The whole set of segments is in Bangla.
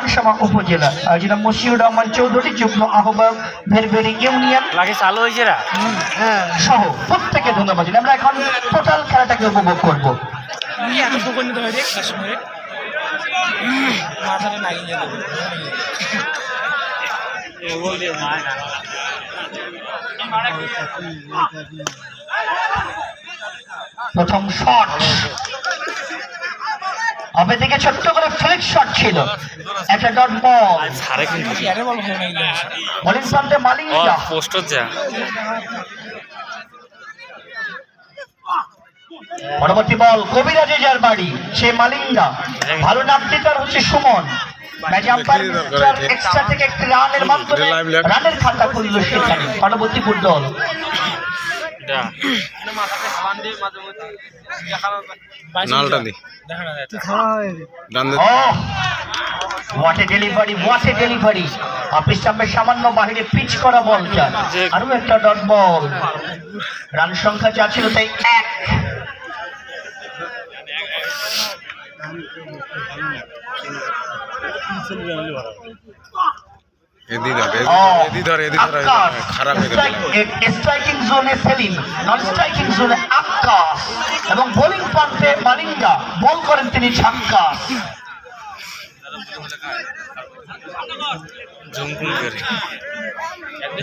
খানসামা উপজেলা। আয়োজনা মশিউর রহমান চৌধুরী যুগ্ম আহ্বায়ক ভেরভেরি ইউনিয়ন। লাগে চালু হয়েছে রা? সহ প্রত্যেকে ধন্যবাদ। আমরা এখন টোটাল খেলাটাকে উপভোগ করব। হয় মাথাটা প্রথম শট হবে থেকে ছোট্ট করে ফ্লিক শট ছিল। একটা ডট বল সারে কিন্তু হয় ও মালিঙ্গা পোস্টর যা। পরবর্তী বল কবিরাজে যার বাড়ি সে মালিঙ্গা ভালো নামটি তার হচ্ছে সুমন। ম্যাচ আম্পায়ার এক্সট্রা থেকে একটি রানের মাধ্যমে রানের খাতা খুলল সেখানে। পরবর্তী football the delivery what a delivery office সামান্য বাইরে পিচ করা আরও একটা ডট বল রান সংখ্যা যা ছিল তাই এক। স্ট্রাইকিং জোনে সেলিম নন স্ট্রাইকিং জোনে আকাশ এবং বোলিং প্রান্তে মালিঙ্গা বল করেন তিনি জুমকুম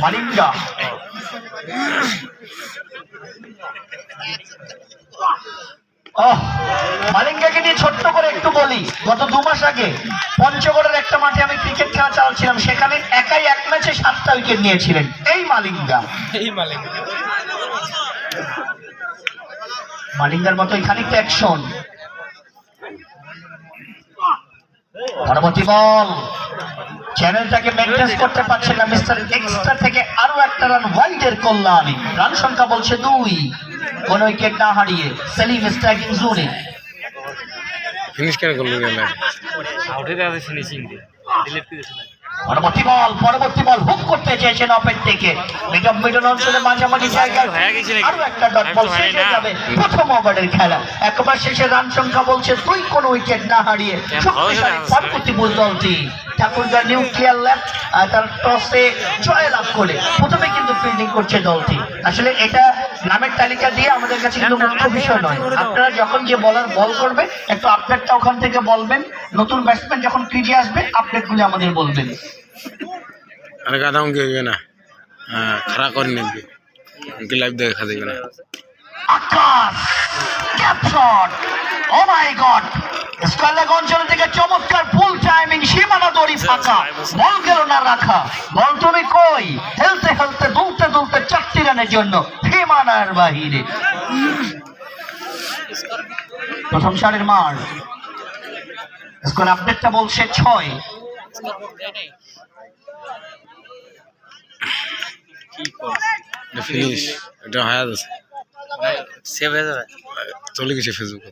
মালিঙ্গা মালিঙ্গাকে নিয়ে ছোট্ট করে একটু বলি। গত দু মাস আগে পঞ্চগড়ের একটা মাঠে আমি ক্রিকেট খেলা চালাচ্ছিলাম সেখানে একাই এক ম্যাচে সাতটা উইকেট নিয়েছিলেন। এই মালিঙ্গা। এই মালিক মালিঙ্গার মতো খানিকটা অ্যাকশন পরবর্তী বল চ্যানেলটাকে মেনটেন করতে পারছে না মিস্টার এক্সট্রা থেকে আরও একটা রান ওয়াইডের কল্যাণে। রান সংখ্যা বলছে দুই। কোন উইকেট না হারিয়ে সেলিম স্ট্রাইকিং জোনে ফিনিশ কেন করলি গেল আউটে দেওয়া ফিনিশিং ডিলিট করে পরবর্তী বল পরবর্তী বল হুক করতে চেয়েছেন অপের থেকে। মিডম মিডল অঞ্চলে মাঝামাঝি জায়গায় হয়ে? আরও একটা ডট বল একটু শেষ না। যাবে প্রথম ওভারের খেলা। একবার শেষে রান সংখ্যা বলছে দুই কোন উইকেট না হারিয়ে শক্তিশালী পরবর্তী বুল দলটি। ঠাকুরগাঁ নিউক্লিয়ার ল্যাব তার টসে জয় লাভ করে। প্রথমে কিন্তু ফিল্ডিং করছে দলটি। আসলে এটা নামের তালিকা দিয়ে আমাদের কাছে কিন্তু মুখ্য বিষয় নয়। আপনারা যখন যে বলার বল করবে একটু আপডেটটা ওখান থেকে বলবেন। নতুন ব্যাটসম্যান যখন ক্রিজে আসবে আপডেটগুলি আমাদের বলবেন। আরে গাধা উনকে হইবে না। হ্যাঁ খারাপ করে নেবে লাইভ দেখা দেবে না। আকাশ ক্যাপশট ও মাই গড স্কয়ারলেগ অঞ্চল থেকে চমৎকার ফুল টাইমিং সীমানা দড়ি ফাঁকা। বল গেল না রাখা। বল তুমি কই? হেলতে হেলতে দুলতে দুলতে চারটি রানের জন্য সীমানার বাহিরে। প্রথম সারের মার স্কোর আপডেটটা বলছে ছয়। ফিনিশ এটা হয়ে আছে। সেভ হয়ে যাবে। চলে গেছে ফেসবুকে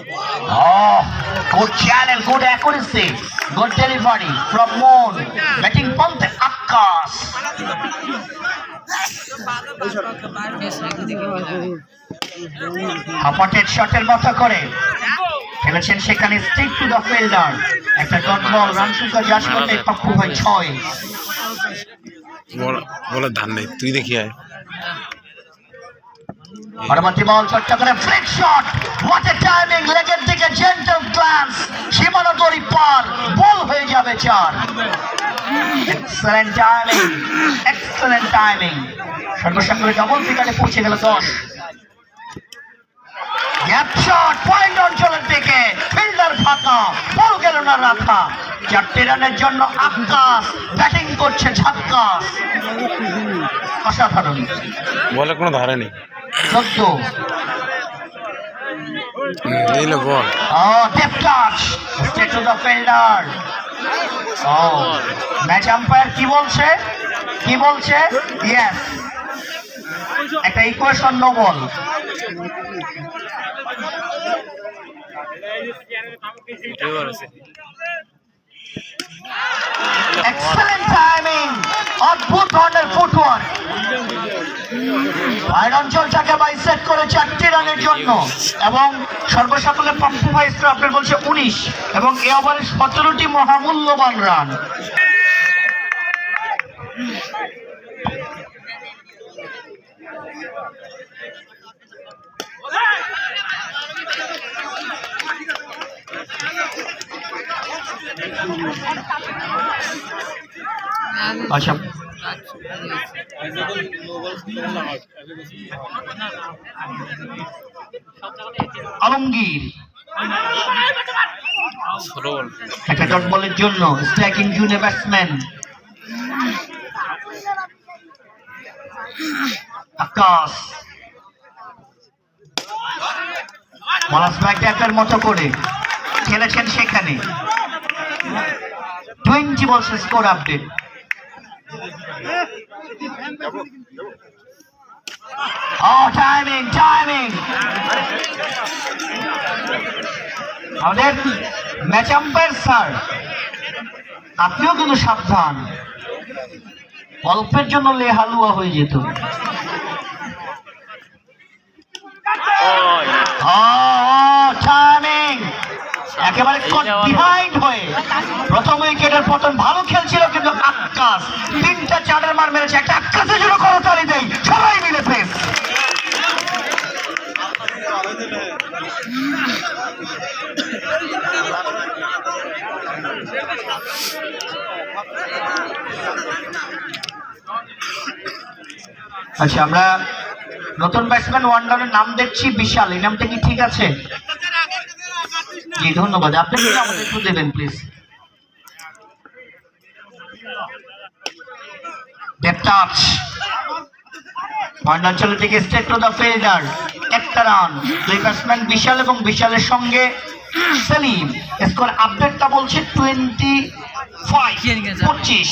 Oh, good channel, good accuracy, good delivery from Moon. Batting pump Akas. হাফাটেড শটের মতো করে। খেলেছেন সেখানে স্টিক টু দ্য ফিল্ডার একটা ডট বল রান সংখ্যা যাস করতে পাপ্পু হয় ছয়। বলে ধান নেই। তুই দেখি আয়। পরবর্তী বল করে flick shot what a timing লেগের দিকে জেন্টাল গ্লান্স সীমানা দড়ি পার বল হয়ে যাবে চার। এক্সেলেন্ট টাইমিং এক্সেলেন্ট টাইমিং সর্বসাকুরে ডবল ফিগারে পৌঁছে গেল দশ। গ্যাপ শট পয়েন্ট অঞ্চলের দিকে ফিল্ডার ফাঁকা বল গেল না রাখা। চারটে রানের জন্য আকাশ ব্যাটিং করছে ঝাক্কাস অসাধারণ। বলে কোনো ধারে নেই। চোদ্দ। দিলে ball Oh, tip touch. Straight to the fielder. Oh, match umpire কি বলছে? কি বলছে? ইয়েস একটা equation no ball excellent timing অদ্ভুত ধরনের ফুটওয়ার্ক বাইর অঞ্চলটাকে বাইসেট করে চারটি রানের জন্য। এবং সর্বসাকলে পাপ্পু ভাই আপনার বলছে উনিশ। এবং এ ওভারে সতেরোটি মহামূল্যবান রান। আচ্ছা আলমগীর। একটা ডট বলের জন্য স্ট্রাইকিং জুনে ব্যাটসম্যান আকাশ। মালাস ব্যাকটার মতো করে খেলেছেন সেখানে। Twenty balls score update Oh, timing, timing. আমাদের ম্যাচ আম্পায়ার স্যার আপনিও কিন্তু সাবধান। অল্পের জন্য লে হালুয়া হয়ে যেত। টাইমিং একেবারে বিহাইন্ড হয়ে প্রথম উইকেটের পতন ভালো খেলছিল কিন্তু আকাশ তিনটা চারের মার মেরেছে একটা আকাশের জন্য করতালি দেই সবাই মিলে আচ্ছা আমরা নতুন ব্যাটসম্যান ওয়ান্ডারের নাম দেখছি বিশাল এই নামটা কি ঠিক আছে? জি ধন্যবাদ। আপনি কি আমাদের একটু দেবেন প্লিজ টাচ ময়নাঞ্চল থেকে স্টেট টু দ্য ফিল্ডার একটা রান দুই ব্যাটসম্যান বিশাল এবং বিশালের সঙ্গে সেলিম। স্কোর আপডেটটা বলছে টোয়েন্টি ফাইভ পঁচিশ।